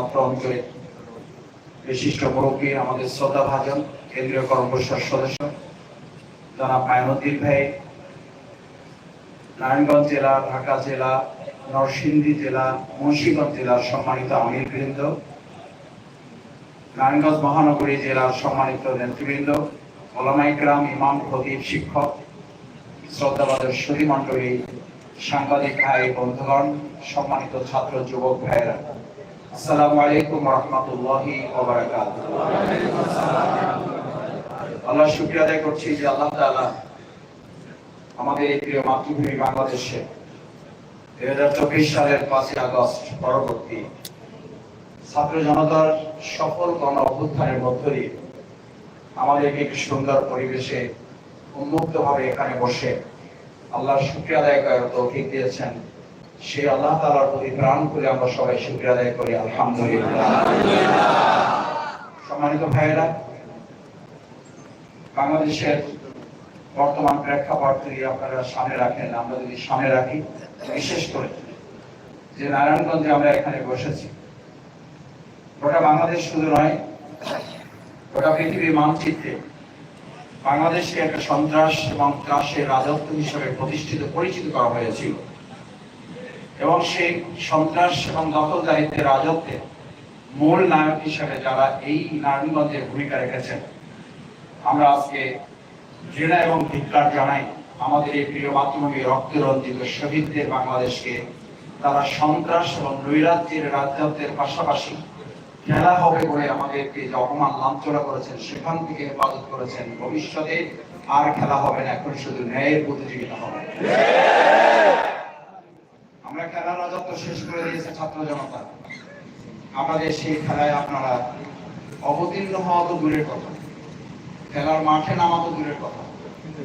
অত্র অঞ্চলে বিশিষ্ট মুরব্বী, আমাদের শ্রদ্ধা ভাজন, কেন্দ্রীয় কর্মপরিষদ সদস্য, জনাব মায়নুদ্দিন ভাই, নারায়ণগঞ্জ জেলা, ঢাকা জেলা, নরসিংদী জেলা, মুন্সিগঞ্জ জেলার সম্মানিত আমির বৃন্দ নারায়ণগঞ্জ মহানগরী জেলার সম্মানিত নেতৃবৃন্দ ওলামাইকরাম ইমাম খতিব শিক্ষক শ্রদ্ধাবাদের সুধী মণ্ডলী সাংবাদিক ভাই, বন্ধুগণ, সম্মানিত ছাত্র, যুবক ভাইয়েরা। আসসালামু আলাইকুম আল্লাহ আদায় করছি যে আল্লাহ তাআলা আমাদের এই প্রিয় মাতৃভূমি বাংলাদেশে দুই হাজার চব্বিশ সালের পাঁচই আগস্ট পরবর্তী ছাত্র জনতার সফল গণ অভ্যুত্থানের মধ্য দিয়ে আমাদেরকে একটি সুন্দর পরিবেশে উন্মুক্ত ভাবে এখানে বসে আল্লাহর শুক্রিয়া আদায় করার তৌফিক দিয়েছেন। সেই আল্লাহ তাআলার প্রতি প্রাণ করে আমরা সবাই শুক্রিয়া আদায় করি, আলহামদুলিল্লাহ। সম্মানিত ভাইয়েরা, বাংলাদেশের বর্তমান প্রেক্ষাপট যদি আপনারা সামনে রাখেন, আমরা যদি সামনে রাখি, বিশেষ করে যে নারায়ণগঞ্জে আমরা এখানে বসেছি, গোটা বাংলাদেশ শুধু নয়, গোটা পৃথিবীর মানচিত্রে বাংলাদেশকে একটা সন্ত্রাস এবং ত্রাসের রাজত্ব হিসেবে প্রতিষ্ঠিত, পরিচিত করা হয়েছিল। এবং সেই সন্ত্রাস এবং দখলদারিত্বের রাজত্বে মূল নায়ক হিসেবে যারা এই নারায়ণগঞ্জে ভূমিকা রেখেছেন, আমরা আজকে ঘৃণা এবং ধিক্কার জানাই আমাদের এই প্রিয় মাতৃভূমি রক্তে রঞ্জিত শহীদদের বাংলাদেশকে। তারা সন্ত্রাস এবং নৈরাজ্যের রাজ্যত্বের পাশাপাশি খেলা হবে বলে আমাদেরকে যে অপমান লাঞ্ছনা করেছেন, সেখান থেকে হেফাজত করেছেন। ভবিষ্যতে আর খেলা হবে না, এখন শুধু ন্যায়ের প্রতিযোগিতা হবে। আমরা খেলার রাজত্ব শেষ করে দিয়েছে ছাত্র জনতা। আমাদের সেই খেলায় আপনারা অবতীর্ণ হওয়া তো দূরের কথা। খেলার মাঠে নামা তো দূরের কথা।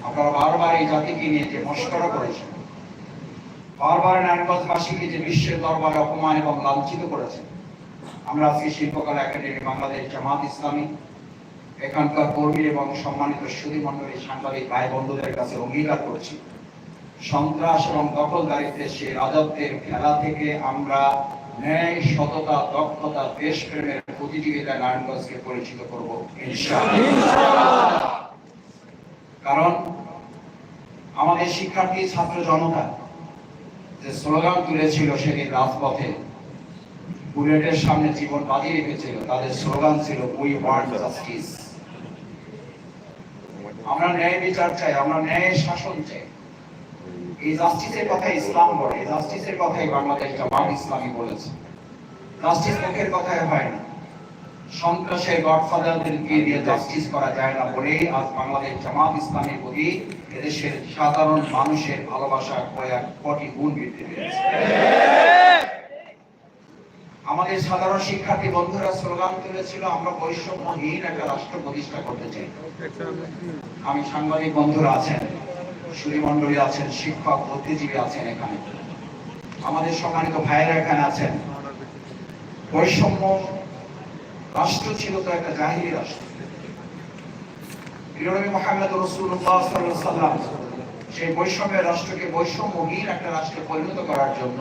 আপনারা বারবার এই জাতিকে নিয়ে যে মস্করা করেছেন, বারবার নারায়ণগঞ্জবাসীকে যে বিশ্বের দরবারে অপমান এবং লাঞ্ছিত করেছেন, আমরা আজকে শিল্পকলা একাডেমি বাংলাদেশ জামাত ইসলামী, এখানকার কর্মী এবং সম্মানিত সুদী মন্ডলী সাংবাদিক ভাই বন্ধুদের কাছে অঙ্গীকার করছি। সন্ত্রাস এবং দখলদারিত্বের সেই রাজত্বের খেলা থেকে আমরা ন্যায়, সততা, দক্ষতা, দেশপ্রেমের প্রতিযোগিতায় নারায়ণগঞ্জকে পরিচিত করব। কারণ আমাদের শিক্ষার্থী ছাত্র জনতা যে স্লোগান তুলেছিল সেদিন রাজপথে, বুলেটের সামনে জীবন বাজিয়ে রেখেছিল, তাদের স্লোগান ছিল উই ওয়ান্ট জাস্টিস আমরা ন্যায় বিচার চাই, আমরা ন্যায় শাসন চাই। এই জাস্টিসের কথা ইসলাম বলে জাস্টিসের কথাই বাংলাদেশ জামাত ইসলামী বলেছে। জাস্টিস মুখের হয় না। সন্ত্রাসের গডফাদারদেরকে দিয়ে জাস্টিস করা যায় না বলেই আজ বাংলাদেশ জামাত ইসলামের প্রতি এদেশের সাধারণ মানুষের ভালোবাসা কয়েক কোটি গুণ বৃদ্ধি পেয়েছে। আমাদের সাধারণ শিক্ষার্থী বন্ধুরা স্লোগান তুলেছিল, আমরা বৈষম্যহীন একটা রাষ্ট্র প্রতিষ্ঠা করতে চাই। আমি সাংবাদিক বন্ধুরা আছেন। সুরী মন্ডলী আছেন, শিক্ষক, বুদ্ধিজীবী আছেন এখানে। আমাদের সম্মানিত ভাইয়েরা এখানে আছেন। বৈষম্য রাষ্ট্র ছিল তো একটা জাহিরি রাষ্ট্র। মোহাম্মদ সেই বৈষম্যের রাষ্ট্রকে বৈষম্যহীন একটা রাষ্ট্রে পরিণত করার জন্য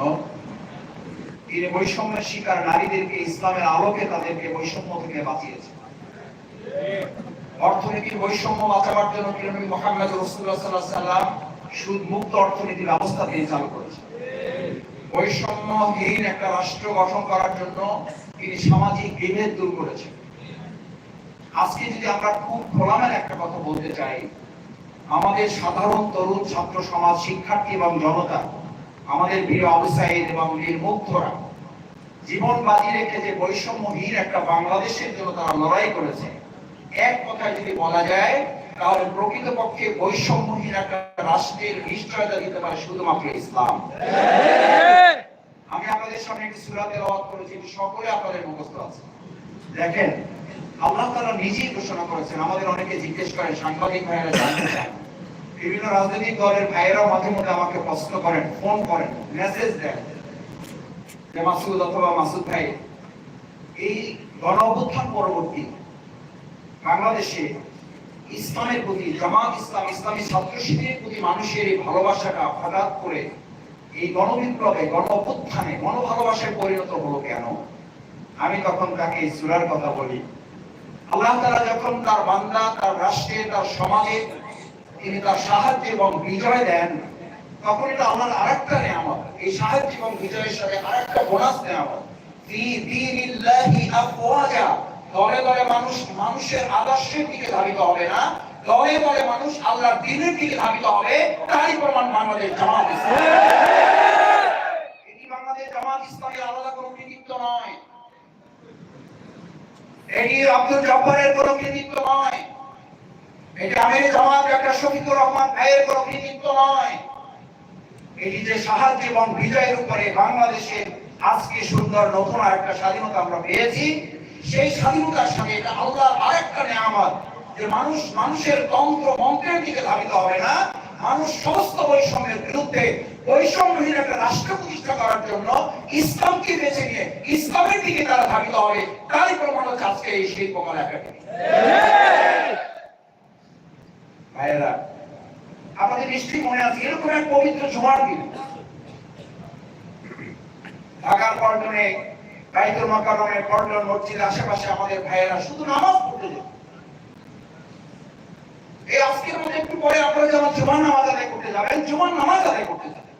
তিনি বৈষম্যের শিকার নারীদেরকে ইসলামের আলোকে তাদেরকে বৈষম্য থেকে বাঁচিয়েছে অর্থনীতির বৈষম্য বাঁচাবার জন্য প্রিয়নবী মোহাম্মদ রসুল্লাহ সাল্লাহ সাল্লাম সুদ মুক্ত অর্থনীতি ব্যবস্থা তিনি চালু করেছেন। বৈষম্যহীন একটা রাষ্ট্র গঠন করার জন্য তিনি সামাজিক বিভেদ দূর করেছেন। আজকে যদি আমরা খুব খোলামেলা একটা কথা বলতে চাই, আমাদের সাধারণ তরুণ ছাত্র সমাজ, শিক্ষার্থী এবং জনতা, আমাদের বীর আবু এবং বীর মুগ্ধরা জীবন বাজি রেখে যে বৈষম্যহীন একটা বাংলাদেশের জন্য তারা লড়াই করেছে এক কথায় যদি বলা যায়, তাহলে প্রকৃতপক্ষে বৈষম্যহীন একটা রাষ্ট্রের নিশ্চয়তা দিতে পারে শুধুমাত্র ইসলাম। আমি আপনাদের সামনে একটি সূরা তেলাওয়াত করেছি সকলে আপনাদের মুখস্থ আছে। দেখেন, আল্লাহ তাআলা নিজেই ঘোষণা করেছেন, আমাদের অনেকে জিজ্ঞেস করেন, সাংবাদিক ভাইয়েরা জানতে বিভিন্ন রাজনৈতিক দলের ভাইয়েরাও মাঝে মধ্যে আমাকে প্রশ্ন করেন, ফোন করেন, মেসেজ দেন। যে মাসুদ অথবা মাসুদ ভাই, এই গণ অভ্যুত্থান পরবর্তী বাংলাদেশে ইসলামের প্রতি, জামাত ইসলাম, ইসলামী ছাত্র শিবিরের প্রতি মানুষের এই ভালোবাসাটা হঠাৎ করে এই গণবিপ্লবে, গণ অভ্যুত্থানে, গণভালোবাসায় পরিণত হলো কেন? আমি তখন তাকে সূরার কথা বলি। আল্লাহ তাআলা যখন তার বান্দা, তার রাষ্ট্রে, তার সমাজে তিনি তার সাহায্য এবং বিজয় দেন, তখন এটা আল্লাহর আরেকটা নিয়ামত। এই সাহায্য এবং বিজয়ের সাথে আরেকটা বোনাস নিয়ামত। দলে দলে মানুষ মানুষের আদর্শের দিকে ধাবিত হবে না দলে দলে মানুষ আল্লাহর দিনের দিকে ধাবিত হবে, তারই প্রমাণ বাংলাদেশ জামাত একটা সাহায্য বিজয়ের উপরে বাংলাদেশের আজকে সুন্দর নতুন আরেকটা স্বাধীনতা আমরা পেয়েছি সেই স্বাধীনতার সাথে এটা আল্লাহর আরেকটা নিয়ামত যে মানুষ মানুষের তন্ত্র মন্ত্রের দিকে ধাবিত হবে না। মানুষ সমস্ত বৈষম্যের বিরুদ্ধে বৈষম্যহীন একটা রাষ্ট্র প্রতিষ্ঠা করার জন্য ইসলামকে বেছে নিয়ে ইসলামের দিকে তারা ধাবিত হবে, তারই প্রমাণ হচ্ছে আজকে এই শিল্পকলা একাডেমি ভাইয়েরা আমাদের নিশ্চয়ই মনে আছে, এরকম এক পবিত্র জুমার দিন। ঢাকার পল্টনে বাইতুল মাকারমের পল্টন মসজিদ আশেপাশে আমাদের ভাইয়েরা শুধু নামাজ পড়তে যেত। এই আজকের মধ্যে একটু পরে আপনারা যখন জুমার নামাজ আদায় করতে যাবেন, জুমার নামাজ আদায় করতে যাবেন।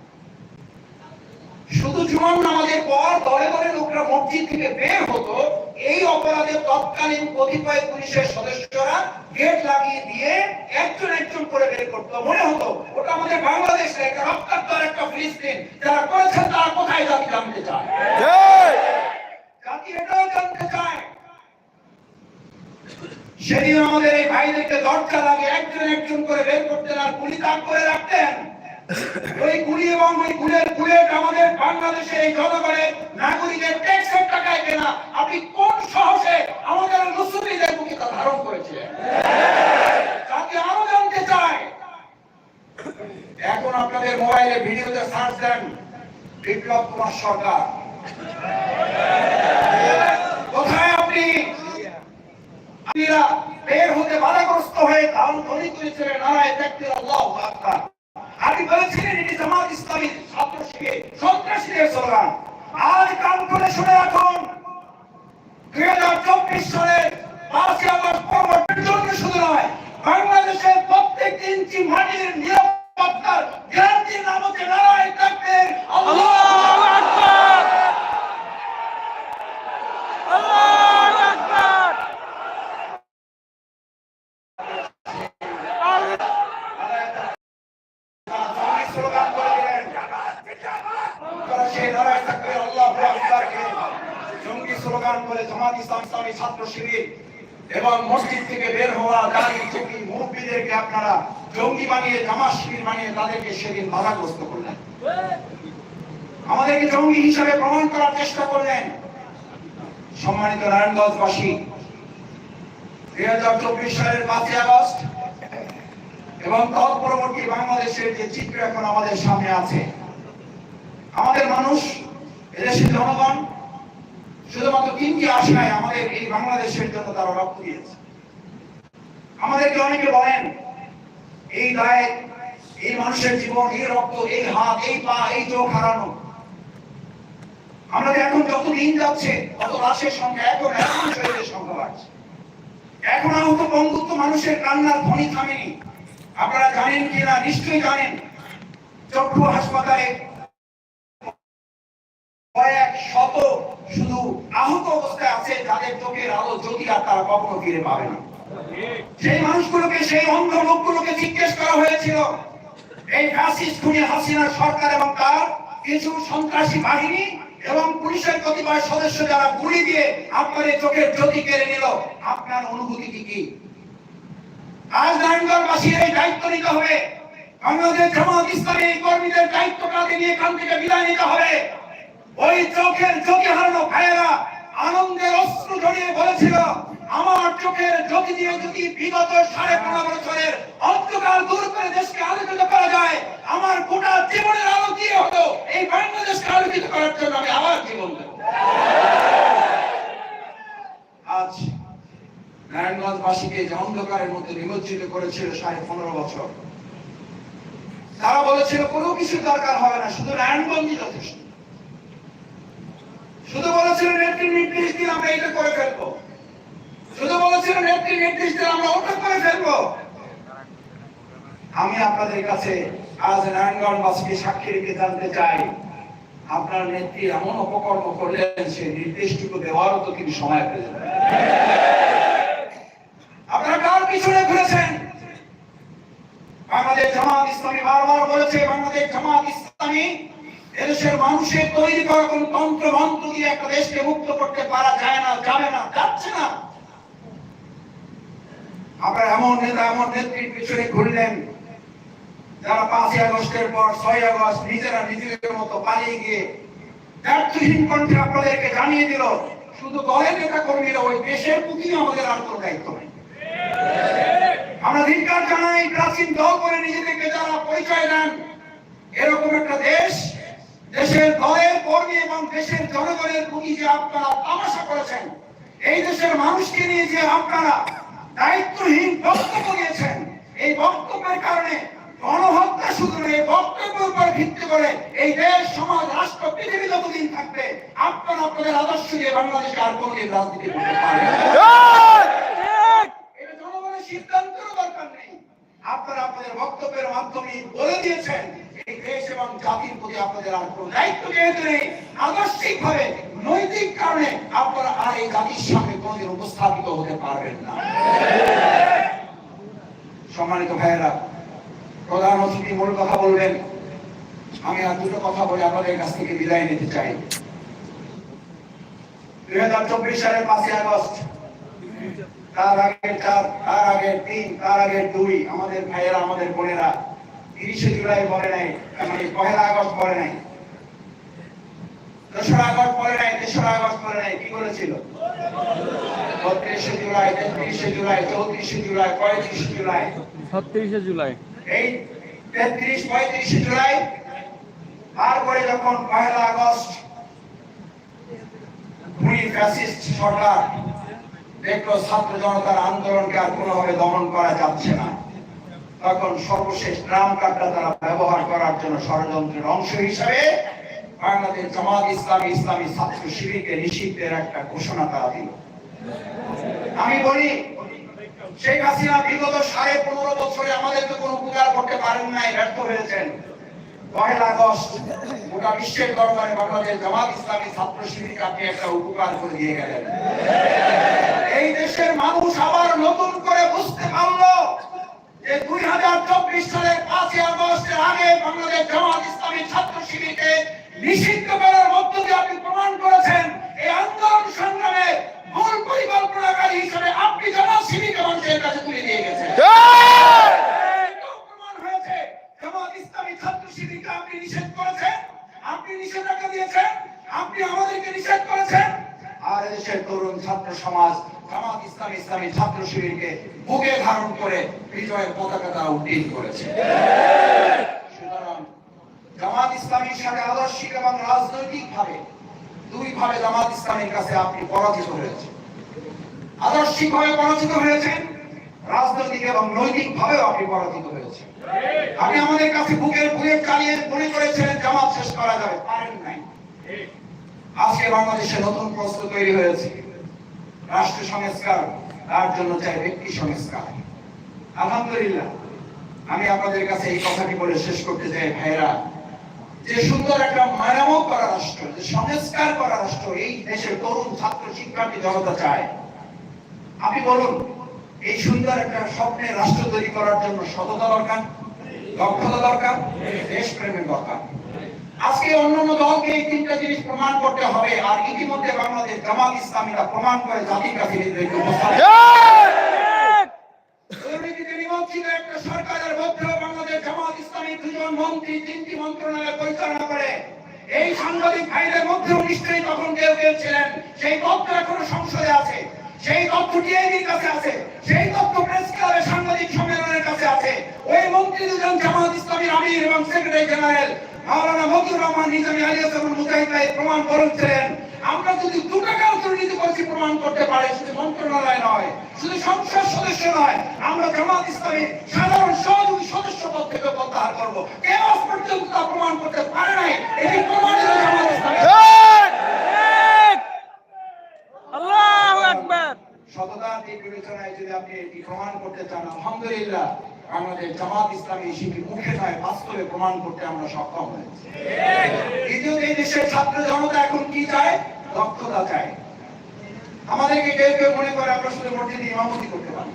শুধু জুমার নামাজের পর দলে দলে লোকরা মসজিদ থেকে বের হতো, এই অপরাধে তৎকালীন কতিপয় পুলিশের সদস্যরা গেট লাগিয়ে দিয়ে একজন একজন করে বের করতো। মনে হতো, ওটা আমাদের বাংলাদেশ একটা রক্তাক্ত একটা ফিলিস্তিন। যারা করেছেন তারা কোথায় জাতি জানতে চায়? জাতি এটাও জানতে চায়। সেদিন আমাদের এই ভাইদেরকে দরজা লাগে একজন একজন করে বের করতেন আর গুলি তাক করে রাখতেন। ওই গুলি এবং ওই গুলের বুলেট আমাদের বাংলাদেশের এই জনগণের নাগরিকের ট্যাক্সের টাকায় কেনা। আপনি কোন সাহসে আমাদের মুসলিমদের বুকে তা ধারণ করেছিলেন? জাতি আরও জানতে চায়। এখন আপনাদের মোবাইলে ভিডিওতে সার্চ দেন বিপ্লব কুমার সরকার। কোথায় আপনি? বের হতে বাধাগ্রস্ত হয়ে ধারণ ধ্বনি তুলেছিলেন নারায় ব্যক্তির আল্লাহ আকবার। আপনি বলেছিলেন, এটি জামাত ইসলামী ছাত্র সন্ত্রাসীদের স্লোগান। আজ কান করে শুনে রাখুন, দুই হাজার চব্বিশ সালের পাঁচই আগস্ট পরবর্তীর জন্য শুধু নয়, বাংলাদেশের প্রত্যেক ইঞ্চি মাটির নিরাপত্তার গ্যারান্টির নাম হচ্ছে নারায় ব্যক্তির আল্লাহ স্লোগান করে দিলেন তারা সেই নারায় থাকবে আল্লাহ আকবারকে জঙ্গি স্লোগান করে জামাত ইসলাম ইসলামী ছাত্র শিবির এবং মসজিদ থেকে বের হওয়া দাঁড়ি চুকি মুরব্বীদেরকে আপনারা জঙ্গি বানিয়ে জামাত শিবির বানিয়ে তাদেরকে সেদিন বাধাগ্রস্ত করলেন। আমাদেরকে জঙ্গি হিসাবে প্রমাণ করার চেষ্টা করলেন। সম্মানিত নারায়ণগঞ্জবাসী, দুই হাজার চব্বিশ সালের পাঁচই আগস্ট এবং তৎপরবর্তী বাংলাদেশের যে চিত্র এখন আমাদের সামনে আছে, আমাদের মানুষ, এদেশের জনগণ, শুধুমাত্র তিনটি আশায় আমাদের এই বাংলাদেশের জন্য তারা রক্ত দিয়েছে। আমাদেরকে অনেকে বলেন, এই দায় এই মানুষের জীবন, এই রক্ত, এই হাত, এই পা, এই চোখ হারানো। আমাদের এখন যত দিন যাচ্ছে, তত লাশের সংখ্যা, এখন এখন শরীরের সংখ্যা বাড়ছে। এখন আহত বন্ধুত্ব মানুষের কান্নার ধ্বনি থামেনি। আপনারা জানেন কি না নিশ্চয়ই জানেন। চক্ষু হাসপাতালে কয়েক শত শুধু আহত অবস্থায় আছে, যাদের চোখের আলো যদি আর তারা কখনো ফিরে পাবে না। সেই মানুষগুলোকে, সেই অন্ধ লোকগুলোকে জিজ্ঞেস করা হয়েছিল, এই ফ্যাসিস্ট খুনি হাসিনা সরকার এবং তার কিছু সন্ত্রাসী বাহিনী এবং পুলিশের কতিপয় সদস্য যারা গুলি দিয়ে আপনার এই চোখের জ্যোতি কেড়ে নিল, আপনার অনুভূতি কি কি? আজ নারায়ণগঞ্জবাসীর এই দায়িত্ব নিতে হবে। বাংলাদেশ জামাত ইসলামী কর্মীদের দায়িত্ব কাঁধে নিয়ে এখান থেকে বিদায় নিতে হবে। ওই চোখের চোখে হারানো ভাইয়েরা আনন্দের অস্ত্র জড়িয়ে বলেছিল আমার চোখের জ্যোতি দিয়ে যদি বিগত সাড়ে পনেরো বছরের অন্ধকার দূর করে দেশকে আলোকিত করা যায়, আমার গোটা জীবনের আলো দিয়ে হতো এই বাংলাদেশকে আলোকিত করার জন্য আমি আবার জীবন আজ নারায়ণগঞ্জবাসীকে যে অন্ধকারের মধ্যে নিমজ্জিত করেছিল সাড়ে পনেরো বছর, তারা বলেছিল, কোনো কিছু দরকার হবে না, শুধু নারায়ণগঞ্জই যথেষ্ট। শুধু বলেছিলেন নেত্রী নির্দেশ দিন আমরা এটা করে ফেলব। শুধু বলেছিলেন নেত্রী নির্দেশ আমরা ওটা করে ফেলব। আমি আপনাদের কাছে আজ নারায়ণগঞ্জবাসীকে সাক্ষী রেখে জানতে চাই, আপনার নেত্রী এমন অপকর্ম করলেন, সেই নির্দেশটুকু দেওয়ারও তো তিনি সময় পেলেন। আপনারা কার পিছনে ঘুরেছেন? বাংলাদেশ জামাত ইসলামী বারবার বলেছে, বাংলাদেশ জামাত ইসলামী এদেশের মানুষের তৈরি করা কোন তন্ত্র মন্ত্র দিয়ে একটা দেশকে মুক্ত করতে পারা যায় না, যাবে না, যাচ্ছে না। আপনার এমন নেতা, এমন নেত্রীর পিছনে ঘুরলেন। যারা পাঁচই আগস্টের পর ছয় আগস্ট নিজেরা নিজেদের মতো পালিয়ে গিয়ে কণ্ঠে আপনাদেরকে জানিয়ে দিল, শুধু দলের নেতা কর্মীরা ওই দেশের প্রতি আমাদের দায়িত্ব নেই। আমরা ধিকার জানাই, প্রাচীন দল করে নিজেদেরকে যারা পরিচয় দেন, এরকম একটা দেশ, দেশের দলের কর্মী এবং দেশের জনগণের প্রতি যে আপনারা তামাশা করেছেন, এই দেশের মানুষকে নিয়ে যে আপনারা দায়িত্বহীন বক্তব্য দিয়েছেন। এই বক্তব্যের কারণে গণহত্যা শুধু এই বক্তব্যের উপর ভিত্তি করে এই দেশ সমাজ রাষ্ট্র পৃথিবী যতদিন থাকবে আপনারা আপনাদের আদর্শ দিয়ে বাংলাদেশে আর কোনোদিন রাজনীতি করতে পারবেন না। এটা জনগণের সিদ্ধান্তেরও দরকার নেই। আপনারা আপনাদের বক্তব্যের মাধ্যমে বলে দিয়েছেন এই দেশ এবং জাতির প্রতি আপনাদের আর কোনো দায়িত্ব যেহেতু নেই আদর্শিক ভাবে নৈতিক কারণে আপনারা আর এই জাতির সামনে কোনোদিন উপস্থাপিত হতে পারবেন না। সম্মানিত ভাইয়েরা, প্রধান অতিথি মূল কথা বলবেন। আমি আর দুটো কথা বলে আপনাদের কাছ থেকে বিদায় নিতে চাই। দুই হাজার চব্বিশ সালের পাঁচই আগস্ট, তার আগে চার, তার আগে তিন, তার আগে দুই, আমাদের ভাইয়েরা, আমাদের বোনেরা, তিরিশে জুলাই বলে নাই মানে পহেলা আগস্ট বলে নাই। দোসরা আগস্ট বলে নাই তেসরা আগস্ট বলে নাই কি বলেছিল বত্রিশে জুলাই তেত্রিশে জুলাই চৌত্রিশে জুলাই পঁয়ত্রিশে জুলাই। ছত্রিশে জুলাই। এই তেত্রিশ পঁয়ত্রিশে জুলাই তারপরে যখন পহেলা আগস্ট খুনি ফ্যাসিস্ট সরকার দেখল ছাত্র জনতার আন্দোলনকে আর কোনোভাবে দমন করা যাচ্ছে না। তখন সর্বশেষ ট্রাম কার্ডটা তারা ব্যবহার করার জন্য ষড়যন্ত্রের অংশ হিসাবে বাংলাদেশ জামাত ইসলামী ইসলামী ছাত্র শিবিরকে নিষিদ্ধের একটা ঘোষণা তারা দিল। আমি বলি, শেখ হাসিনা বিগত সাড়ে পনেরো বছরে আমাদেরকে কোনো উপকার করতে পারেন নাই, ব্যর্থ হয়েছেন। পহেলা আগস্ট গোটা বিশ্বের দরবারে বাংলাদেশ জামাত ইসলামী ছাত্র শিবিরকে আপনি একটা উপকার করে দিয়ে গেলেন। এই দেশের মানুষ আবার নতুন করে বুঝতে পারল যে দুই হাজার চব্বিশ সালের পাঁচই আগস্টের আগে বাংলাদেশ জামাত ইসলামী ছাত্র শিবিরকে নিষিদ্ধ করার মধ্য দিয়ে আপনি প্রমাণ করেছেন এই আন্দোলন সংগ্রামে মূল পরিকল্পনাকারী হিসেবে আপনি জামাত শিবিরকে মানুষের কাছে তুলে দিয়ে গেছেন। প্রমাণ হয়েছে জামাত ইসলামী ছাত্র শিবিরকে আপনি নিষেধ করেছেন আপনি নিষেধাজ্ঞা দিয়েছেন আপনি আমাদেরকে নিষেধ করেছেন। আর দেশের তরুণ ছাত্র সমাজ জামাত ইসলামী ইসলামী ছাত্র শিবিরকে বুকে ধারণ করে বিজয়ের পতাকা তারা উড্ডীন করেছে জামাত ইসলামীর সাথে আদর্শিক এবং রাজনৈতিক ভাবে দুই ভাবে জামাত ইসলামীর কাছে আপনি পরাজিত হয়েছেন। আদর্শিক ভাবে পরাজিত হয়েছেন, রাজনৈতিক এবং নৈতিক ভাবেও আপনি পরাজিত হয়েছেন। আপনি আমাদের কাছে বুকের বুকে চালিয়ে মনে করেছিলেন জামাত শেষ করা যাবে, পারেন নাই। আজকে বাংলাদেশে নতুন প্রশ্ন তৈরি হয়েছে, রাষ্ট্র সংস্কার, তার জন্য চাই ব্যক্তি সংস্কার। আলহামদুলিল্লাহ, আমি আপনাদের কাছে এই কথাটি বলে শেষ করতে চাই ভাইরা যে সুন্দর একটা মেরামত করা রাষ্ট্র, যে সংস্কার করা রাষ্ট্র এই দেশের তরুণ ছাত্র শিক্ষার্থী জনতা চায়। আপনি বলুন, এই সুন্দর একটা স্বপ্নের রাষ্ট্র তৈরি করার জন্য সততা দরকার, দক্ষতা দরকার, দেশপ্রেমের দরকার। আজকে অন্যান্য দলকে এই তিনটা জিনিস প্রমাণ করতে হবে, আর ইতিমধ্যে বাংলাদেশ জামাত ইসলামীরা প্রমাণ করে জাতির কাছে ইসলামী মন্ত্রী, তিনটি মন্ত্রণালয় পরিচালনা করে, এই সাংবাদিক ভাইদের মধ্যেও নিশ্চয়ই তখন কেউ কেউ ছিলেন, সেই তথ্য এখনও সংসদে আছে। সেই তথ্য টিআইবির কাছে আছে, সেই তথ্য প্রেস ক্লাবের সাংবাদিক সম্মেলনের কাছে আছে। ওই মন্ত্রী দুজন জামাত ইসলামীর আমির এবং সেক্রেটারি জেনারেল মাওলানা মতিউর রহমান নিজামী আলিয়াস এবং মুজাহিদ প্রমাণ করেছিলেন আমরা যদি দু টাকাও দুর্নীতি করেছি প্রমাণ করতে পারি শুধু মন্ত্রণালয় নয় শুধু সংসদ সদস্য নয় আমরা জামাত ইসলামী সাধারণ সহযোগী সদস্য পদ থেকে প্রত্যাহার করব। কেউ আজ পর্যন্ত তা প্রমাণ করতে পারে নাই এটি প্রমাণিত জামাত বিবেচনায় যদি আপনি এটি প্রমাণ করতে চান আলহামদুলিল্লাহ আমাদের জামাত ইসলামী মুখে নয় বাস্তবে প্রমাণ করতে আমরা সক্ষম হয়েছি। এই দেশের ছাত্র জনতা এখন কি চায়? দক্ষতা চায় আমাদেরকে কেউ কেউ মনে করে আমরা শুধু মসজিদে ইমামতি করতে পারি।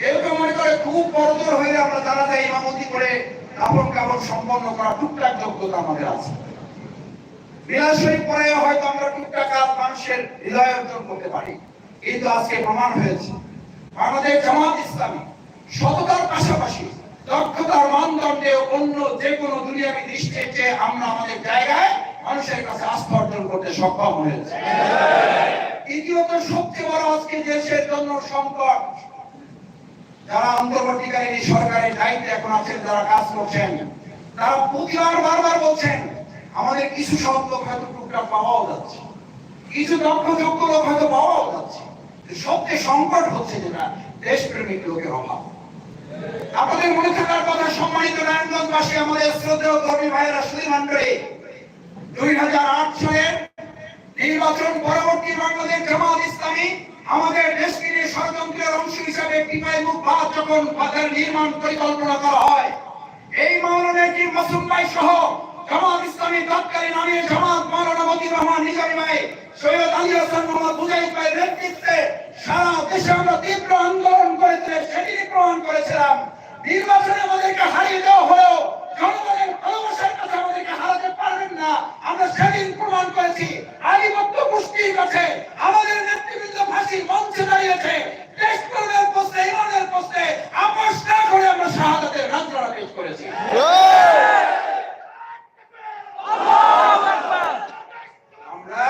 কেউ কেউ মনে করে খুব বড়দর হয়ে আমরা যারা যায় ইমামতি করে কাপড় কাপড় সম্পন্ন করা টুকটাক যোগ্যতা আমাদের আছে। পরে হয়তো আমরা টুকটাক মানুষের হৃদয় অর্জন করতে পারি। আজকে প্রমাণ হয়েছে আমাদের জামাত ইসলামী সততার পাশাপাশি দক্ষতার মানদণ্ডে অন্য যে কোনো দুনিয়াবি দৃষ্টির চেয়ে আমরা আমাদের জায়গায় মানুষের কাছে আস্থা অর্জন করতে সক্ষম হয়েছে। দ্বিতীয়ত, সবচেয়ে বড় আজকে দেশের জন্য সংকট। যারা অন্তর্বর্তীকালীন সরকারের দায়িত্বে এখন আছেন, যারা কাজ করছেন, তারা প্রতিবার বারবার বলছেন, আমাদের কিছু সংখ্যক হয়তো টুকটাক পাওয়াও যাচ্ছে। কিছু লোক হয়তো পাওয়াও যাচ্ছে। সবচেয়ে সংকট হচ্ছে যেটা, দেশপ্রেমিক লোকের অভাব। আপনাদের মনে থাকার কথা সম্মানিত নারায়ণগঞ্জবাসী, আমাদের শ্রদ্ধেয় কর্মী ভাইয়েরা সুধীমান করে দুই হাজার আট সালের নির্বাচন পরবর্তী বাংলাদেশ জামাত ইসলামী আমাদের দেশকে ষড়যন্ত্রের অংশ হিসাবে টিপাই মুখ বাদ যখন বাজার নির্মাণ পরিকল্পনা করা হয়। এই মাওলানা কি মাসুম ভাই সহ জামাত ইসলামী তৎকালীন আমির জামাত মাওলানা মতিউর রহমান, নিজামী ভাই সৈয়দ আলী হাসান মোহাম্মদ মুজাহিদ ভাইয়ের নেতৃত্বে সারা দেশে আমরা তীব্র আন্দোলন করেছিলাম, সেটি প্রমাণ করেছিলাম। নির্বাচনে আমাদেরকে হারিয়ে দেওয়া হলেও জনগণের ভালোবাসার কাছে আমাদেরকে হারাতে পারবেন না। আমরা সেদিন প্রমাণ করেছি, আধিপত্য গোষ্ঠীর কাছে আমাদের নেতৃবৃন্দ ফাঁসির মঞ্চে দাঁড়িয়েছে। দেশ করবেন ইমানের প্রশ্নে আপোষ না করে আমরা শাহাদাতের রান্ত্রণা পেশ করেছি আমরা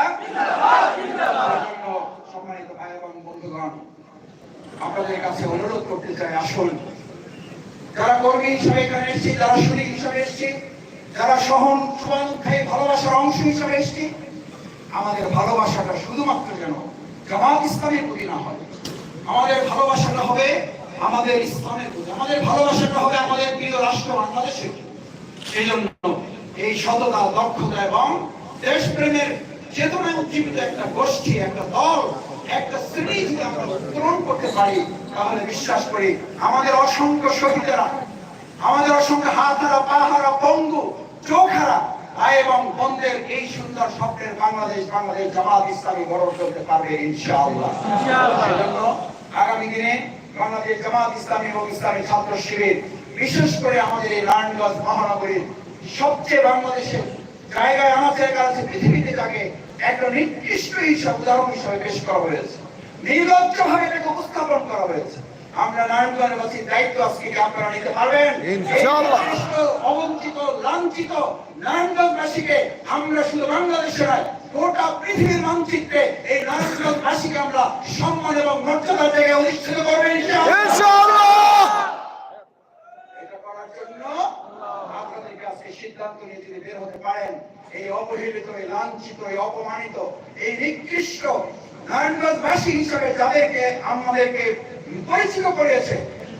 জন্য সম্মানিত ভাই এবং বন্ধুগণ আপনাদের কাছে অনুরোধ করতে চাই আসুন যারা কর্মী হিসাবে এখানে এসেছি যারা শরীর হিসাবে এসেছি যারা সহন শুভানুধ্যায়ী ভালোবাসার অংশ হিসাবে এসেছি আমাদের ভালোবাসাটা শুধুমাত্র যেন জামাত ইসলামের প্রতি না হয় আমাদের ভালোবাসাটা হবে আমাদের ইসলামের প্রতি আমাদের ভালোবাসাটা হবে আমাদের প্রিয় রাষ্ট্র বাংলাদেশের প্রতি। সেই জন্য এই সততা দক্ষতা এবং দেশপ্রেমের চেতনায় উজ্জীবিত একটা গোষ্ঠী একটা দল একটা শ্রেণি যদি আমরা উত্তোলন করতে পারি তাহলে বিশ্বাস করি আমাদের অসংখ্য শহীদেরা আমাদের অসংখ্য হাত হারা পা হারা পঙ্গু চোখ হারা এবং বন্ধের এই সুন্দর স্বপ্নের বাংলাদেশ বাংলাদেশ জামাত ইসলামী গড়ে তুলতে পারবে ইনশাআল্লাহ। আগামী দিনে বাংলাদেশ জামাত ইসলামী এবং ইসলামী ছাত্র শিবির বিশেষ করে আমাদের এই নারায়ণগঞ্জ মহানগরীর সবচেয়ে বাংলাদেশের জায়গায় আমাদের কাছে পৃথিবীতে যাকে একটা নির্দিষ্ট হিসাব উদাহরণ হিসাবে পেশ করা হয়েছে। নির্লজ্জ ভাবে এটাকে উপস্থাপন করা হয়েছে। আমরা নারায়ণগঞ্জবাসীর দায়িত্ব আজকে আপনারা নিতে পারবেন? অবঞ্চিত লাঞ্ছিত নারায়ণগঞ্জবাসীকে আমরা শুধু বাংলাদেশে নয় গোটা পৃথিবীর মানচিত্রে এই নারায়ণগঞ্জবাসীকে আমরা সম্মান এবং মর্যাদার জায়গায় অধিষ্ঠিত করবেন ইনশাআল্লাহ। ইনশাআল্লাহ এটা করার জন্য আপনাদেরকে আজকে সিদ্ধান্ত নিয়ে যদি বের হতে পারেন। এই অবহেলিত এই লাঞ্ছিত এই অপমানিত এই নিকৃষ্ট নারায়ণগঞ্জবাসী হিসেবে যাদেরকে আমাদেরকে পরিচিত করিয়েছে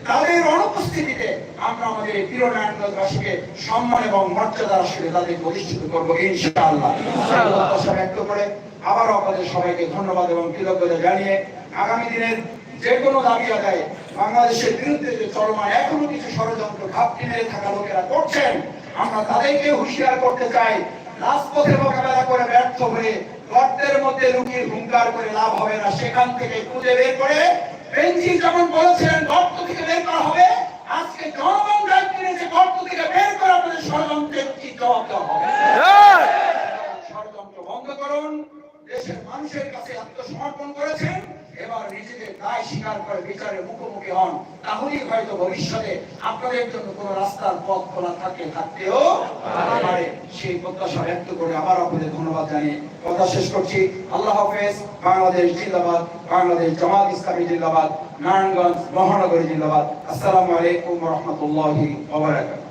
তাদের অনুপস্থিতিতে আমরা আমাদের এই প্রিয় নারায়ণগঞ্জবাসীকে সম্মান এবং মর্যাদার আসলে তাদেরকে অধিষ্ঠিত করব ইনশাআল্লাহ। প্রত্যাশা ব্যক্ত করে আবারও আপনাদের সবাইকে ধন্যবাদ এবং কৃতজ্ঞতা জানিয়ে আগামী দিনের যে কোনো দাবি আদায় বাংলাদেশের বিরুদ্ধে যে চলমান এখনও কিছু ষড়যন্ত্র ঘাপটি মেরে থাকা লোকেরা করছেন আমরা তাদেরকে হুঁশিয়ার করতে চাই। রাজপথে মোকাবেলা করে ব্যর্থ হয়ে গর্তের মধ্যে লুকিয়ে হুঙ্কার করে লাভ হবে না। সেখান থেকে খুঁজে বের করে বেঞ্জি যেমন বলেছিলেন গর্ত থেকে বের করা হবে। আজকে জনগণ দায়িত্ব নিয়েছে গর্ত থেকে বের করে আপনাদের ষড়যন্ত্রের কি জবাব দেওয়া হবে? ষড়যন্ত্র বন্ধ করুন। দেশের মানুষের কাছে আত্মসমর্পণ করেছেন। এবার নিজেদের দায় স্বীকার করে বিচারের মুখোমুখি হন, তাহলেই হয়তো ভবিষ্যতে আপনাদের জন্য কোন রাস্তার পথ খোলা থাকে, থাকতেও পারে। সেই প্রত্যাশা ব্যক্ত করে আবার আপনাদের ধন্যবাদ জানিয়ে কথা শেষ করছি। আল্লাহ হাফেজ, বাংলাদেশ জিন্দাবাদ, বাংলাদেশ জামাত ইসলামী জিন্দাবাদ, নারায়ণগঞ্জ মহানগরী জিন্দাবাদ। আসসালামু আলাইকুম রহমতুল্লাহি ওয়া বারাকাতুহু।